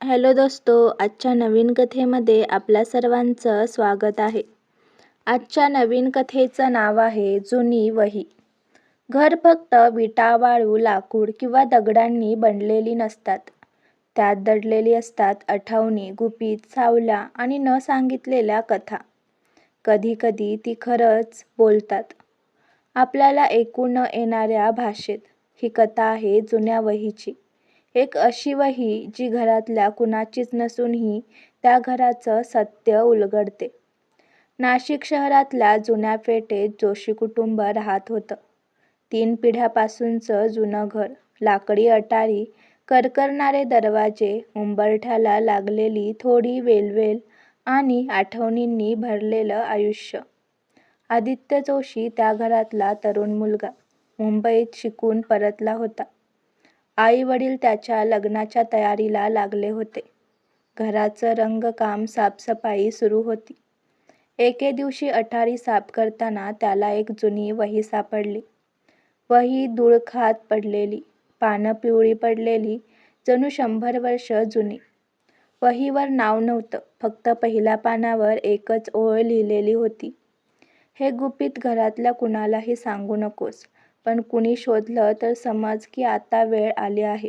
Hello दोस्तो आजच्या नवीन कथेमध्ये आपल्या सर्वांचं स्वागत आहे. आजच्या नवीन कथेचं नाव आहे जुनी वही. घर फक्त विटा वाळू लाकूड किंवा दगडांनी बनलेली नसतात. त्यात दडलेली असतात आठवणी गुपित सावल्या आणि न सांगितलेल्या कथा. कधीकधी ती खरंच बोलतात. आपल्याला ऐकू न येणाऱ्या भाषेत ही कथा आहे जुन्या वहीची. एक अशी वही जी घरातल्या कुणाचीच नसूनही त्या घराचं सत्य उलगडते. नाशिक शहरातल्या जुन्या पेठेत जोशी कुटुंब राहत होतं. तीन पिढ्यापासूनचं जुनं घर, लाकडी अटारी, करकरणारे दरवाजे, उंबरठ्याला लागलेली थोडी वेलवेल आणि आठवणींनी भरलेलं आयुष्य. आदित्य जोशी त्या घरातला तरुण मुलगा. मुंबईत शिकून परतला होता. आई वडील त्याच्या लग्नाच्या तयारीला लागले होते. घराचं रंगकाम साफसफाई सुरू होती. एके दिवशी अठारी साफ करताना त्याला एक जुनी वही सापडली. वही धूळ खात पडलेली, पानं पिवळी पडलेली, जणू शंभर वर्ष जुनी. वहीवर नाव नव्हतं, फक्त पहिल्या पानावर एकच ओळ लिहिलेली होती. हे गुपित घरातल्या कुणालाही सांगू नकोस, पण कुणी शोधलं तर समज की आता वेळ आली आहे.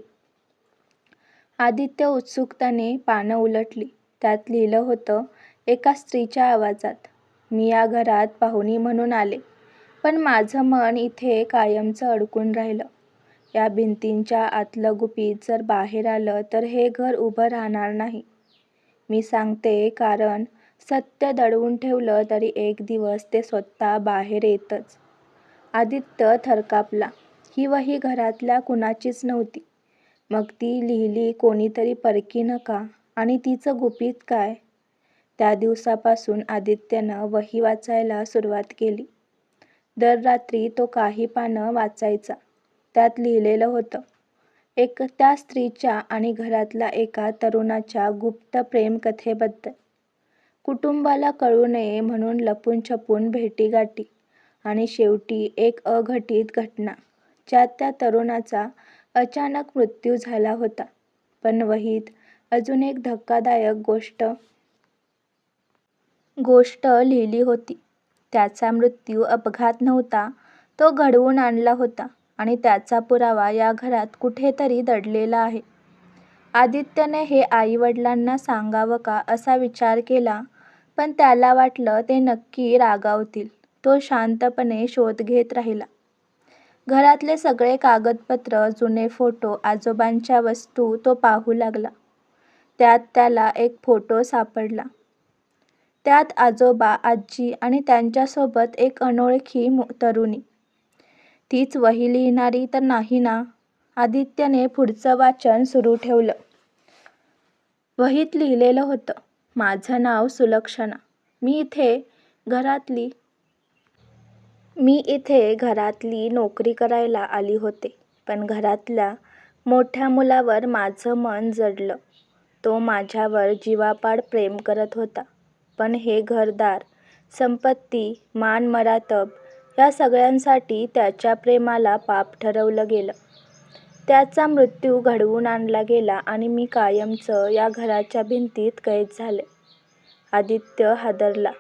आदित्य उत्सुकतेने पानं उलटली. त्यात लिहिलं होतं एका स्त्रीच्या आवाजात, मी या घरात पाहुणी म्हणून आले, पण माझं मन इथे कायमचं अडकून राहिलं. या भिंतींच्या आतलं गुपित जर बाहेर आलं तर हे घर उभं राहणार नाही. मी सांगते कारण सत्य दडवून ठेवलं तरी एक दिवस ते स्वतः बाहेर येतंच. आदित्य थरकापला. ही वही घरातल्या कुणाचीच नव्हती. मग ती लिहिली कोणीतरी परकीनं का? आणि तिचं गुपित काय? त्या दिवसापासून आदित्यनं वही वाचायला सुरुवात केली. दर रात्री तो काही पानं वाचायचा. त्यात लिहिलेलं होतं एक त्या स्त्रीच्या आणि घरातल्या एका तरुणाच्या गुप्त प्रेमकथेबद्दल. कुटुंबाला कळू नये म्हणून लपून-छपून भेटीगाठी आणि शेवटी एक अघटित घटना, ज्यात त्या तरुणाचा अचानक मृत्यू झाला होता. पण वहीत अजून एक धक्कादायक गोष्ट गोष्ट लिहिली होती. त्याचा मृत्यू अपघात नव्हता, तो घडवून आणला होता आणि त्याचा पुरावा या घरात कुठेतरी दडलेला आहे. आदित्यने हे आई-वडिलांना सांगावं का असा विचार केला, पण त्याला वाटलं ते नक्की रागावतील. तो शांतपणे शोध घेत राहिला. घरातले सगळे कागदपत्र जुने फोटो, आजोबांच्या वस्तू तो पाहू लागला. त्यात त्याला एक फोटो सापडला. त्यात आजोबा, आजी आणि त्यांच्यासोबत एक अनोळखी तरुणी. तीच वही लिहिणारी तर नाही ना? आदित्यने पुढचं वाचन सुरू ठेवलं. वहीत लिहिलेलं होतं माझं नाव सुलक्षणा. मी इथे घरातली मी इथे घरातली नोकरी करायला आली होते. पण घरातल्या मोठ्या मुलावर माझं मन जडलं. तो माझ्यावर जीवापाड प्रेम करत होता. पण हे घरदार, संपत्ती, मान-मरातब या सगळ्यांसाठी त्याच्या प्रेमाला पाप ठरवलं गेलं. त्याचा मृत्यू घडवून आणला गेला आणि मी कायमचं या घराच्या भिंतीत कैद झाले. आदित्य हादरला.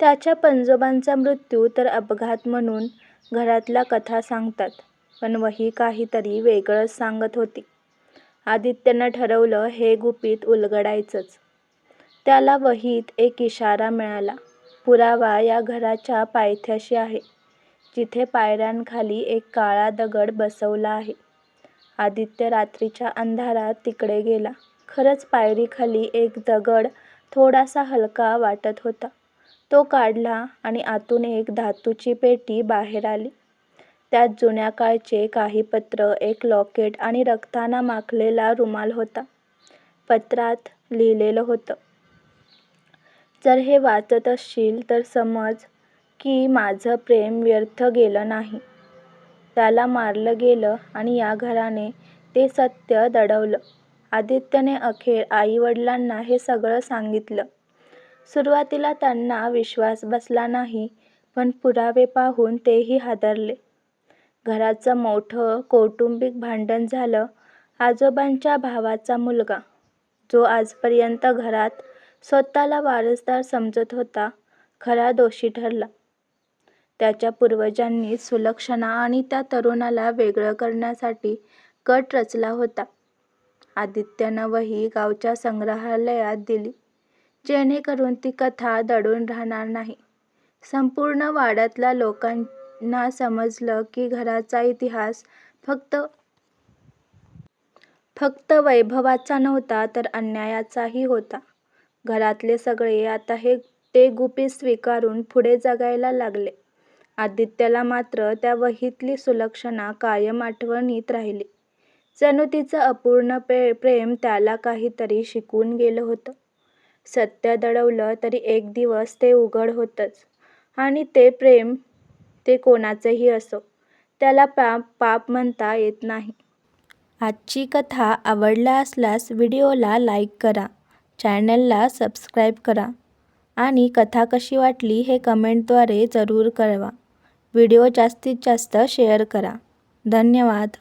त्याच्या पणजोबांचा मृत्यू तर अपघात म्हणून घरातल्या कथा सांगतात, पण वही काहीतरी वेगळंच सांगत होती. आदित्यनं ठरवलं हे गुपित उलगडायचंच. त्याला वहीत एक इशारा मिळाला. पुरावा या घराच्या पायथ्याशी आहे, जिथे पायऱ्यांखाली एक काळा दगड बसवला आहे. आदित्य रात्रीच्या अंधारात तिकडे गेला. खरंच पायरीखाली एक दगड थोडासा हलका वाटत होता. तो काढला आणि आतून एक धातूची पेटी बाहेर आली. त्यात जुन्या काळचे काही पत्र एक लॉकेट आणि रक्तानं माखलेला रुमाल होता. पत्रात लिहिलेलं होतं जर हे वाचत असशील तर समज की माझं प्रेम व्यर्थ गेलं नाही. त्याला मारलं गेलं आणि या घराने ते सत्य दडवलं. आदित्यने अखेर आईवडिलांना हे सगळं सांगितलं. सुरुवातीला त्यांना विश्वास बसला नाही, पण पुरावे पाहून तेही हादरले. घराचं मोठं कौटुंबिक भांडण झालं. आजोबांच्या भावाचा मुलगा जो आजपर्यंत घरात स्वतःला वारसदार समजत होता खरा दोषी ठरला. त्याच्या पूर्वजांनी सुलक्षणा आणि त्या तरुणाला वेगळं करण्यासाठी कट रचला होता. आदित्यनं वही गावच्या संग्रहालयात दिली, जेणेकरून ती कथा दडून राहणार नाही. संपूर्ण वाड्यातल्या लोकांना समजलं की घराचा इतिहास फक्त फक्त वैभवाचा नव्हता तर अन्यायाचाही होता. घरातले सगळे आता हे ते गुपित स्वीकारून पुढे जगायला लागले. आदित्यला मात्र त्या वहीतली सुलक्षणा कायम आठवणीत राहिली. जणू तिचं अपूर्ण प्रेम त्याला काहीतरी शिकवून गेलं होतं. सत्य दडवलं तरी एक दिवस ते उघड होतंच आणि ते प्रेम ते कोणाचंही असो, त्याला पाप म्हणता येत नाही. आजची कथा आवडला असल्यास व्हिडिओला लाईक करा, चॅनलला सबस्क्राईब करा आणि कथा कशी वाटली हे कमेंटद्वारे जरूर कळवा. व्हिडिओ जास्तीत जास्त शेअर करा. धन्यवाद.